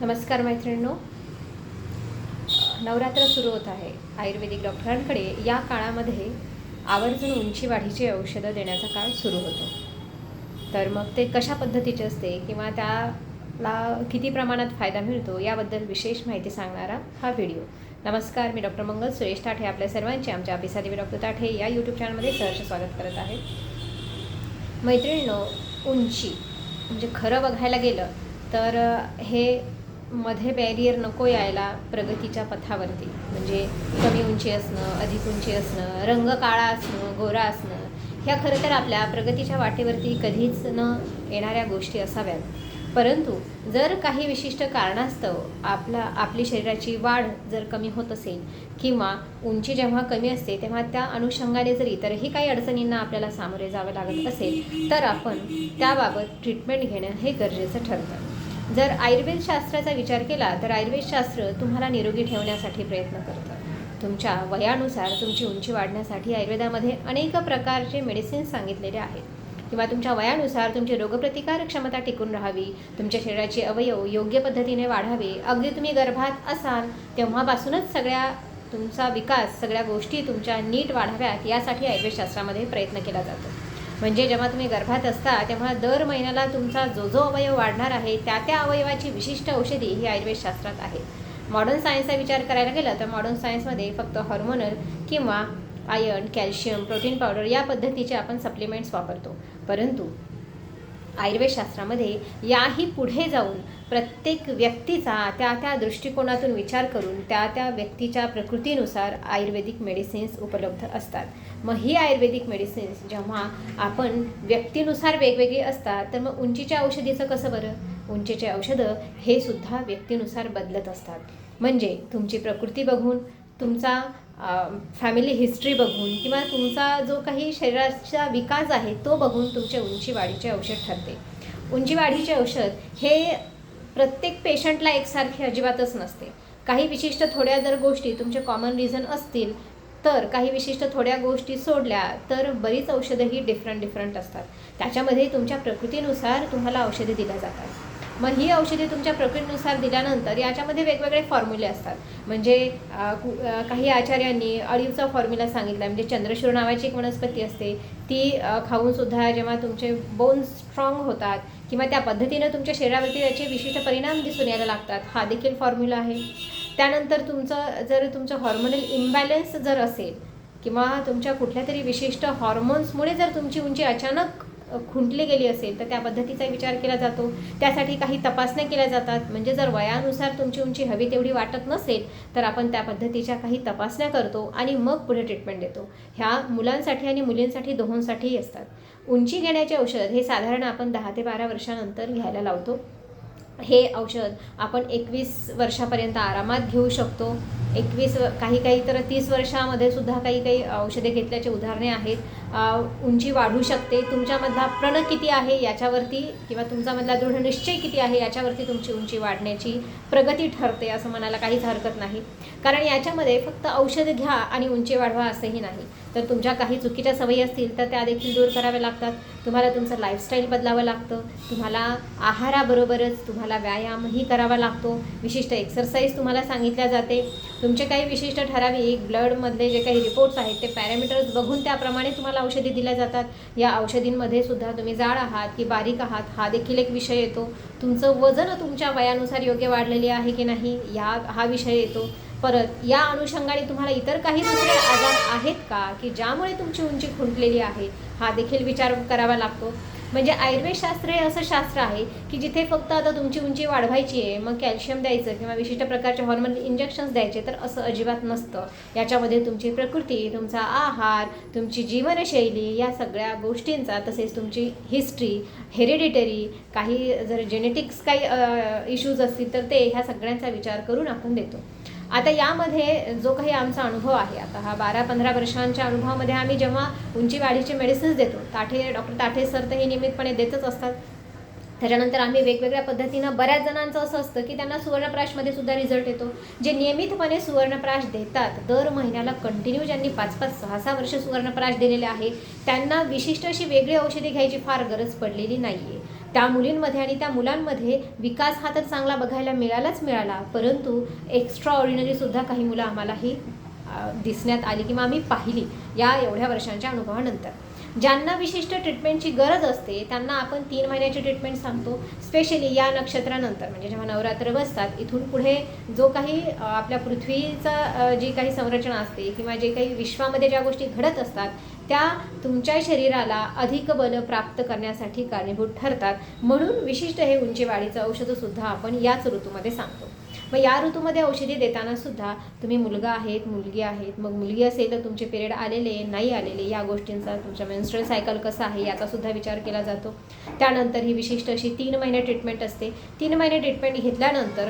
नमस्कार मैत्रिणींनो. नवरात्र सुरू होत आहे. आयुर्वेदिक डॉक्टरांकडे या काळामध्ये आवर्जून उंची वाढीची औषधं देण्याचा काळ सुरू होतो. तर मग ते कशा पद्धतीचे असते किंवा त्याला किती प्रमाणात फायदा मिळतो याबद्दल विशेष माहिती सांगणारा हा व्हिडिओ. नमस्कार मी डॉक्टर मंगल सुरेश ताठे आपल्या सर्वांचे आमच्या अभिसादेवी डॉक्टर ताठे या यूट्यूब चॅनलमध्ये सहर्ष स्वागत करत आहे. मैत्रिणींनो उंची म्हणजे खरं बघायला गेलं तर हे मध्ये बॅरियर नको यायला प्रगतीच्या पथावरती. म्हणजे कमी उंची असणं अधिक उंची असणं रंग काळा असणं गोरा असणं ह्या खरं तर आपल्या प्रगतीच्या वाटेवरती कधीच न येणाऱ्या गोष्टी असाव्यात. परंतु जर काही विशिष्ट कारणास्तव आपला आपली शरीराची वाढ जर कमी होत असेल किंवा उंची जेव्हा कमी असते तेव्हा त्या अनुषंगाने जर इतरही काही अडचणींना आपल्याला सामोरे जावं लागत असेल तर आपण त्याबाबत ट्रीटमेंट घेणं हे गरजेचं ठरतं. जर आयुर्वेद शास्त्राचा विचार केला तर आयुर्वेद शास्त्र तुम्हाला निरोगी ठेवण्यासाठी प्रयत्न करतं. तुमच्या वयानुसार तुमची उंची वाढण्यासाठी आयुर्वेदामध्ये अनेक प्रकारचे मेडिसिन्स सांगितलेले आहेत. किंवा तुमच्या वयानुसार तुमची रोगप्रतिकार क्षमता टिकून राहावी तुमच्या शरीराचे अवयव योग्य पद्धतीने वाढावे अगदी तुम्ही गर्भात असाल तेव्हापासूनच सगळ्या तुमचा विकास सगळ्या गोष्टी तुमच्या नीट वाढाव्यात यासाठी आयुर्वेदशास्त्रामध्ये प्रयत्न केला जातो. म्हणजे जेव्हा तुम्ही गर्भात असता तेव्हा दर महिन्याला तुमचा जो जो अवयव वाढणार आहे त्या त्या अवयवाची विशिष्ट औषधी ही आयुर्वेदशास्त्रात आहे. मॉडर्न सायन्सचा विचार करायला गेला तर मॉडर्न सायन्समध्ये फक्त हॉर्मोनल किंवा आयर्न कॅल्शियम प्रोटीन पावडर या पद्धतीचे आपण सप्लिमेंट्स वापरतो. परंतु आयुर्वेदशास्त्रामध्ये याही पुढे जाऊन प्रत्येक व्यक्तीचा त्या त्या दृष्टिकोनातून विचार करून त्या त्या व्यक्तीच्या प्रकृतीनुसार आयुर्वेदिक मेडिसिन्स उपलब्ध असतात. मग ही आयुर्वेदिक मेडिसिन्स जेव्हा आपण व्यक्तीनुसार वेगवेगळी असतात तर मग उंचीच्या औषधीचं कसं बरं? उंचीचे औषधं हे सुद्धा व्यक्तीनुसार बदलत असतात. म्हणजे तुमची प्रकृती बघून तुमचा फॅमिली हिस्ट्री बघून किंवा तुमचा जो काही शरीराचा विकास आहे तो बघून तुमचे उंची वाढीचे औषध ठरते. उंची वाढीचे औषध हे प्रत्येक पेशंटला एकसारखे अजिबातच नसते. काही विशिष्ट थोड्या जर गोष्टी तुमचे कॉमन रिझन असतील तर काही विशिष्ट थोड्या गोष्टी सोडल्या तर बरीच औषधं ही डिफरंट डिफरंट असतात. त्याच्यामध्ये तुमच्या प्रकृतीनुसार तुम्हाला औषधे दिल्या जातात. मग ही औषधे तुमच्या प्रकृतीनुसार दिल्यानंतर याच्यामध्ये वेगवेगळे फॉर्म्युले असतात. म्हणजे काही आचार्यांनी अळीवचा फॉर्म्युला सांगितला. म्हणजे चंद्रशूर नावाची एक वनस्पती असते. ती खाऊनसुद्धा जेव्हा तुमचे बोन स्ट्रॉंग होतात किंवा त्या पद्धतीनं तुमच्या शरीरावरती त्याचे विशिष्ट परिणाम दिसून यायला लागतात. हा देखील फॉर्म्युला आहे. त्यानंतर तुमचं जर तुमचं हॉर्मोनल इम्बॅलन्स जर असेल किंवा तुमच्या कुठल्या तरी विशिष्ट हॉर्मोन्समुळे जर तुमची उंची अचानक खुंटली गेली असेल तर त्या पद्धतीचा विचार केला जातो. त्यासाठी काही तपासण्या केल्या जातात. म्हणजे जर वयानुसार तुमची उंची हवी तेवढी वाटत नसेल तर आपण त्या पद्धतीच्या काही तपासण्या करतो आणि मग पुढे ट्रीटमेंट देतो. ह्या मुलांसाठी आणि मुलींसाठी दोहोंसाठीही असतात. उंची घेण्याचे औषध हे साधारण आपण दहा ते बारा वर्षानंतर घ्यायला लावतो. हे औषध आपण एकवीस वर्षापर्यंत आरामात घेऊ शकतो. एकवीस व- काही काही तर तीस वर्षामध्ये सुद्धा काही काही औषधे घेतल्याचे उदाहरणे आहेत. उंची वाढू शकते. तुमच्यामधला प्रण किती आहे याच्यावरती किंवा तुमच्यामधला दृढनिश्चय किती आहे याच्यावरती तुमची उंची वाढण्याची प्रगती ठरते असं म्हणायला काहीच हरकत नाही. कारण याच्यामध्ये फक्त औषध घ्या आणि उंची वाढवा असंही नाही. तर तुमच्या काही चुकीच्या सवयी असतील तर त्या देखील दूर कराव्या लागतात. तुम्हाला तुमचं लाईफस्टाईल बदलावं लागतं. तुम्हाला आहाराबरोबरच तुम्हाला व्यायामही करावा लागतो. विशिष्ट एक्सरसाइज तुम्हाला सांगितल्या जाते. तुमचे काही विशिष्ट ठराविक ब्लडमधले जे काही रिपोर्ट्स आहेत ते पॅरामीटर्स बघून त्याप्रमाणे तुम्हाला औषधी दिल्या जातात. या औषधींमध्ये सुद्धा तुम्ही जाड आहात की बारीक आहात हा देखील एक विषय येतो. तुमचं वजन तुमच्या वयानुसार योग्य वाढलेले आहे की नाही या हा विषय येतो. परत या अनुषंगाने तुम्हाला इतर काही दुसरे आजार आहेत का की ज्यामुळे तुमची उंची खुंटलेली आहे हा देखील विचार करावा लागतो. म्हणजे आयुर्वेदशास्त्र हे असं शास्त्र आहे की जिथे फक्त आता तुमची उंची वाढवायची आहे मग कॅल्शियम द्यायचं किंवा विशिष्ट प्रकारचे हॉर्मोन इंजेक्शन्स द्यायचे तर असं अजिबात नसतं. याच्यामध्ये तुमची प्रकृती तुमचा आहार तुमची जीवनशैली या सगळ्या गोष्टींचा तसेच तुमची हिस्ट्री हेरिडिटरी काही जर जेनेटिक्स काही इश्यूज असतील तर ते ह्या सगळ्यांचा विचार करून आपण देतो. आता यामध्ये जो काही आमचा अनुभव आहे आता हा बारा पंधरा वर्षांच्या अनुभवामध्ये आम्ही जेव्हा उंची वाढीचे मेडिसिन्स देतो ताठे डॉक्टर ताठे सर तर हे नियमितपणे देतच असतात. त्याच्यानंतर आम्ही वेगवेगळ्या पद्धतीनं बऱ्याच जणांचं असं असतं की त्यांना सुवर्णप्राशमध्ये सुद्धा रिझल्ट येतो. जे नियमितपणे सुवर्णप्राश देतात दर महिन्याला कंटिन्यू ज्यांनी पाच पाच सहा सहा वर्ष सुवर्णप्राश दिलेले आहे त्यांना विशिष्ट अशी वेगळी औषधी घ्यायची फार गरज पडलेली नाही आहे त्या मुलींमध्ये आणि त्या मुलांमध्ये विकास हा तर चांगला बघायला मिळालाच मिळाला परंतु एक्स्ट्रा ऑर्डिनरीसुद्धा काही मुलं आम्हालाही दिसण्यात आली किंवा आम्ही पाहिली या एवढ्या वर्षांच्या अनुभवानंतर. ज्यांना विशिष्ट ट्रीटमेंटची गरज असते त्यांना आपण तीन महिन्याची ट्रीटमेंट सांगतो. स्पेशली या नक्षत्रानंतर म्हणजे जेव्हा नवरात्र बसतात इथून पुढे जो काही आपल्या पृथ्वीचा जी काही संरचना असते किंवा जे काही विश्वामध्ये ज्या गोष्टी घडत असतात त्या तुमच्या शरीराला अधिक बल प्राप्त करण्यासाठी कारणीभूत ठरतात. म्हणून विशिष्ट हे उंची वाढीचं औषधंसुद्धा आपण याच ऋतूमध्ये सांगतो. मग या ऋतूमध्ये औषधी देताना सुद्धा तुम्ही मुलगा आहेत मुलगी आहेत मग मुलगी असेल तर तुमचे पिरियड आलेले नाही आलेले या गोष्टींचा तुमच्या मेन्स्ट्रल सायकल कसा आहे याचा सुद्धा विचार केला जातो. त्यानंतर ही विशिष्ट अशी तीन महिने ट्रीटमेंट असते. तीन महिने ट्रीटमेंट घेतल्यानंतर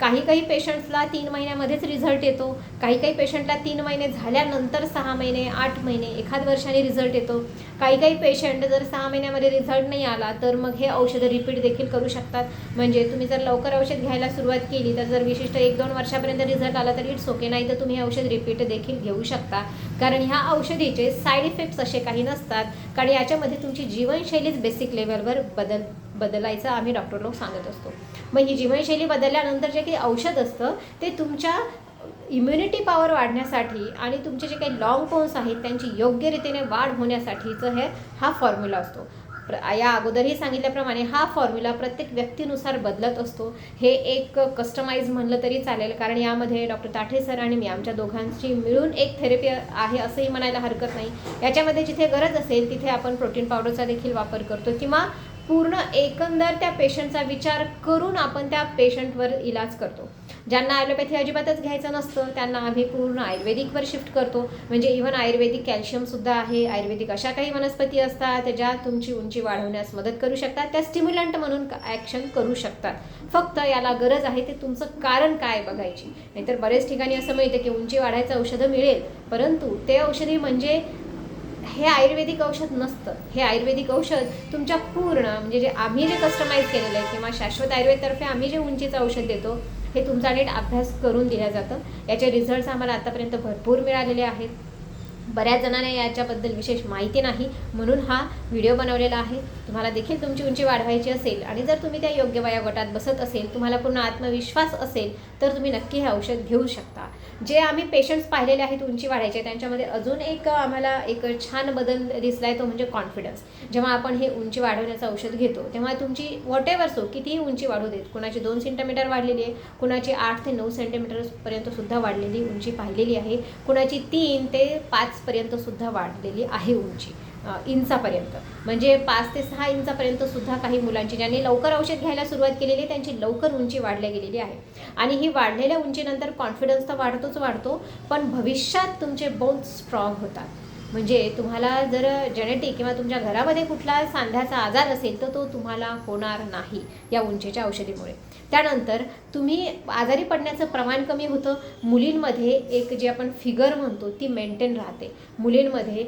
काही काही पेशंट्सला तीन महिन्यामध्येच रिझल्ट येतो काही काही पेशंटला तीन महिने झाल्यानंतर सहा महिने आठ महिने एखाद वर्षाने रिझल्ट येतो. काही काही पेशंट जर सहा महिन्यामध्ये रिझल्ट नाही आला तर मग हे औषधं रिपीट देखील करू शकतात. म्हणजे तुम्ही जर लवकर औषध घ्यायला सुरुवात केली तर जर विशिष्ट एक दोन वर्षापर्यंत रिझल्ट आला तर इट्स ओके नाही तर तुम्ही हे औषध रिपीट देखील घेऊ शकता. कारण ह्या औषधीचे साईड इफेक्ट्स असे काही नसतात. कारण याच्यामध्ये तुमची जीवनशैलीच बेसिक लेवलवर बदल बदलायचं आम्ही डॉक्टर लोक सांगत असतो. मग ही जीवनशैली बदलल्यानंतर जे काही औषध असतं ते तुमच्या इम्युनिटी पॉवर वाढण्यासाठी आणि तुमचे जे काही लॉंग पोन्स आहेत त्यांची योग्य रीतीने वाढ होण्यासाठीचं हे हा फॉर्म्युला असतो. प्र या अगोदरही सांगितल्याप्रमाणे हा फॉर्म्युला प्रत्येक व्यक्तीनुसार बदलत असतो. हे एक कस्टमाइज म्हणलं तरी चालेल कारण यामध्ये डॉक्टर ताठे सर आणि मी आमच्या दोघांची मिळून एक थेरपी आहे असंही म्हणायला हरकत नाही. याच्यामध्ये जिथे गरज असेल तिथे आपण प्रोटीन पावडरचा देखील वापर करतो किंवा पूर्ण एकंदर त्या पेशंटचा विचार करून आपण त्या पेशंटवर इलाज करतो. ज्यांना ॲलोपॅथी अजिबातच घ्यायचं नसतं त्यांना आम्ही पूर्ण आयुर्वेदिकवर शिफ्ट करतो. म्हणजे इव्हन आयुर्वेदिक कॅल्शियमसुद्धा आहे आयुर्वेदिक अशा काही वनस्पती असतात ज्या तुमची उंची वाढवण्यास मदत करू शकतात. त्या स्टिम्युलंट म्हणून ॲक्शन करू शकतात. फक्त याला गरज आहे ते तुमचं कारण काय बघायची. नाहीतर बरेच ठिकाणी असं मिळतं की उंची वाढायचं औषधं मिळेल परंतु ते औषधी म्हणजे हे आयुर्वेदिक औषध नसतं. हे आयुर्वेदिक औषध तुमच्या पूर्ण म्हणजे जे आम्ही जे कस्टमाइज केलेलं आहे किंवा शाश्वत आयुर्वेदतर्फे आम्ही जे उंचीचं औषध देतो हे तुमचा नीट अभ्यास करून दिला जातं. याचे रिझल्ट्स आम्हाला आतापर्यंत भरपूर मिळालेले आहेत. बऱ्याच जणांना याच्याबद्दल विशेष माहिती नाही म्हणून हा व्हिडिओ बनवलेला आहे. तुम्हाला देखील तुमची उंची वाढवायची असेल आणि जर तुम्ही त्या योग्य वयोगटात बसत असेल तुम्हाला पूर्ण आत्मविश्वास असेल तर तुम्ही नक्की हे औषध घेऊ शकता. जे आम्ही पेशंट्स पाहिलेले आहेत उंची वाढायचे त्यांच्यामध्ये अजून एक आम्हाला एक छान बदल दिसला आहे तो म्हणजे कॉन्फिडन्स जेव्हा आपण हे उंची वाढवण्याचं औषध घेतो तेव्हा तुमची वॉट एव्हर सो कितीही उंची वाढू देत कुणाची दोन सेंटीमीटर वाढलेली आहे कुणाची आठ ते नऊ सेंटीमीटरपर्यंत सुद्धा वाढलेली उंची पाहिलेली आहे कुणाची तीन ते पाचपर्यंत सुद्धा वाढलेली आहे उंची. इंचापर्यंत. म्हणजे पाच ते सहा इंचापर्यंत सुद्धा काही मुलांची ज्यांनी लवकर औषध घ्यायला सुरुवात केलेली आहे त्यांची लवकर उंची वाढल्या गेलेली आहे. आणि ही वाढलेल्या उंचीनंतर कॉन्फिडन्स तर वाढतोच वाढतो पण भविष्यात तुमचे बोन्स स्ट्रॉंग होतात. म्हणजे तुम्हाला जर जेनेटिक किंवा तुमच्या घरामध्ये कुठला सांध्याचा आजार असेल तर तो तुम्हाला होणार नाही या उंचीच्या औषधीमुळे. त्यानंतर तुम्ही आजारी पडण्याचं प्रमाण कमी होतं. मुलींमध्ये एक जे आपण फिगर म्हणतो ती मेंटेन राहते. मुलींमध्ये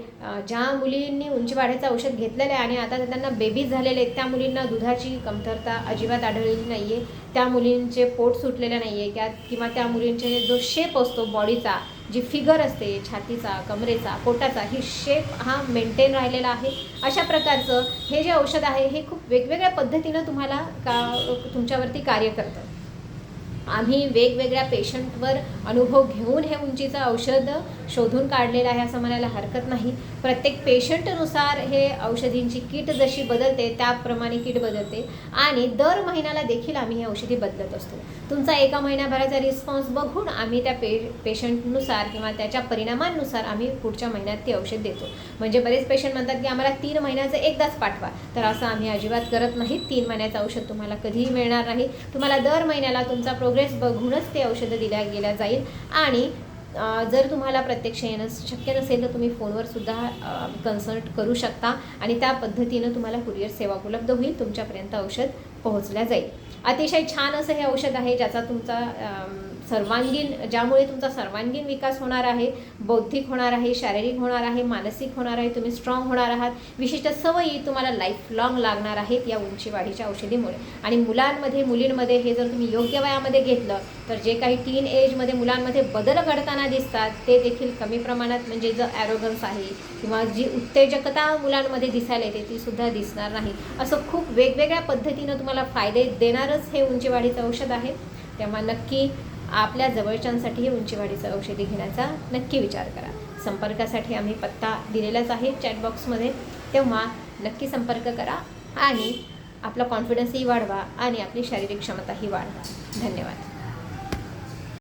ज्या मुलींनी उंची वाढायचं औषध घेतलेलं आहे आणि आता त्यांना बेबीज झालेले आहेत त्या मुलींना दुधाची कमतरता अजिबात आढळलेली नाही आहे त्या मुलींचे पोट सुटलेले नाही आहे किंवा त्या मुलींचे जो शेप असतो बॉडीचा जी फिगर असते छातीचा कमरेचा पोटाचा ही शेप हा मेंटेन राहिलेला आहे. अशा प्रकारचं हे जे औषध आहे हे खूप वेगवेगळ्या पद्धतीनं तुम्हाला का तुमच्यावरती कार्य करतं. आम्ही वेगवेगळ्या पेशंटवर अनुभव घेऊन हे उंचीचं औषध शोधून काढलेलं आहे असं म्हणायला हरकत नाही. प्रत्येक पेशंटनुसार हे औषधींची किट जशी बदलते त्याप्रमाणे किट बदलते आणि दर महिन्याला देखील आम्ही हे औषधी बदलत असतो. तुमचा एका महिन्याभराचा रिस्पॉन्स बघून आम्ही त्या पे पेशंटनुसार किंवा त्याच्या परिणामांनुसार आम्ही पुढच्या महिन्यात ते औषध देतो. म्हणजे बरेच पेशंट म्हणतात की आम्हाला तीन महिन्याचं एकदाच पाठवा. तर असं आम्ही अजिबात करत नाही. तीन महिन्याचं औषध तुम्हाला कधीही मिळणार नाही. तुम्हाला दर महिन्याला तुमचा प्रोग्रेस बघूनच ते औषधं दिल्या गेल्या जाईल. आणि जर तुम्हाला प्रत्यक्ष येणं शक्य नसेल तर तुम्ही फोनवर सुद्धा कन्सल्ट करू शकता. आणि त्या पद्धतीनं तुम्हाला कुरिअर सेवा उपलब्ध होईल. तुमच्यापर्यंत औषध पोहोचल्या जाईल. अतिशय छान असं हे औषध आहे ज्याचा तुमचा सर्वांगीण ज्यामुळे तुमचा सर्वांगीण विकास होणार आहे बौद्धिक होणार आहे शारीरिक होणार आहे मानसिक होणार आहे तुम्ही स्ट्रॉंग होणार आहात. विशिष्ट सवयी तुम्हाला लाईफ लॉंग लागणार आहेत या उंची वाढीच्या औषधीमुळे. आणि मुलांमध्ये मुलींमध्ये हे जर तुम्ही योग्य वयामध्ये घेतलं तर जे काही टीन एजमध्ये मुलांमध्ये बदल घडताना दिसतात ते देखील कमी प्रमाणात म्हणजे जर ॲरोगन्स आहे किंवा जी उत्तेजकता मुलांमध्ये दिसायला येते ती सुद्धा दिसणार नाही. असं खूप वेगवेगळ्या पद्धतीनं तुम्हाला फायदे देणारच हे उंचीवाढीचं औषध आहे. तेव्हा नक्की आपल्या जवळच्यांसाठीही उंचीवाढीचं औषधी घेण्याचा नक्की विचार करा. संपर्कासाठी आम्ही पत्ता दिलेलाच आहे चॅटबॉक्समध्ये तेव्हा नक्की संपर्क करा आणि आपला कॉन्फिडन्सही वाढवा आणि आपली शारीरिक क्षमताही वाढवा. धन्यवाद.